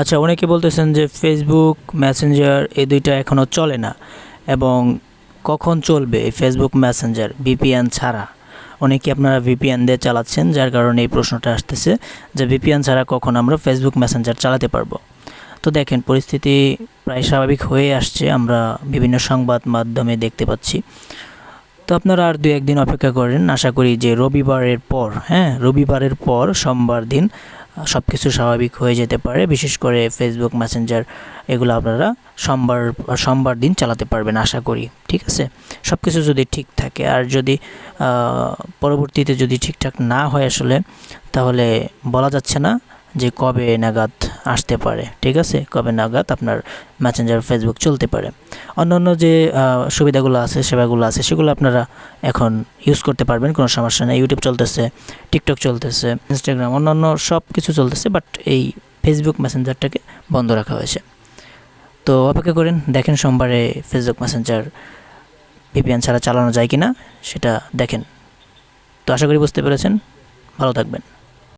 আচ্ছা অনেকে বলতেছেন যে ফেসবুক মেসেঞ্জার এই দুইটা এখনও চলে না এবং কখন চলবে এই ফেসবুক মেসেঞ্জার ভিপিএন ছাড়া? অনেকে আপনারা ভিপিএন দিয়ে চালাচ্ছেন, যার কারণে এই প্রশ্নটা আসতেছে যে ভিপিএন ছাড়া কখন আমরা ফেসবুক মেসেঞ্জার চালাতে পারব? তো দেখেন, পরিস্থিতি প্রায় স্বাভাবিক হয়ে আসছে, আমরা বিভিন্ন সংবাদ মাধ্যমে দেখতে পাচ্ছি। তো আপনারা আর দু একদিন অপেক্ষা করেন, আশা করি যে রবিবারের পর হ্যাঁ রবিবারের পর সোমবার দিন সব কিছু স্বাভাবিক হয়ে যেতে পারে। বিশেষ করে ফেসবুক মেসেঞ্জার এগুলো আপনারা সোমবার সোমবার দিন চালাতে পারবেন আশা করি, ঠিক আছে? সব কিছু যদি ঠিক থাকে, আর যদি পরবর্তীতে যদি ঠিকঠাক না হয় আসলে, তাহলে বলা যাচ্ছে না। যে কবে নাগাদ আসতে পারে, ঠিক আছে? কবে নাগাদ আপনার মেসেঞ্জার ফেসবুক চলতে পারে। অন্যান্য যে সুবিধাগুলো আছে, সেবাগুলো আছে, সেগুলো আপনারা এখন ইউজ করতে পারবেন, কোনো সমস্যা নেই। ইউটিউব চলতেছে টিকটক চলতেছে ইনস্টাগ্রাম অন্যান্য সব কিছু চলতেছে বাট এই ফেসবুক মেসেঞ্জারটাকে বন্ধ রাখা হয়েছে। তো অপেক্ষা করেন, দেখেন সোমবারে ফেসবুক মেসেঞ্জার ভিপিএন ছাড়া চালানো যায় কি না সেটা দেখেন। তো আশা করি বুঝতে পেরেছেন। ভালো থাকবেন।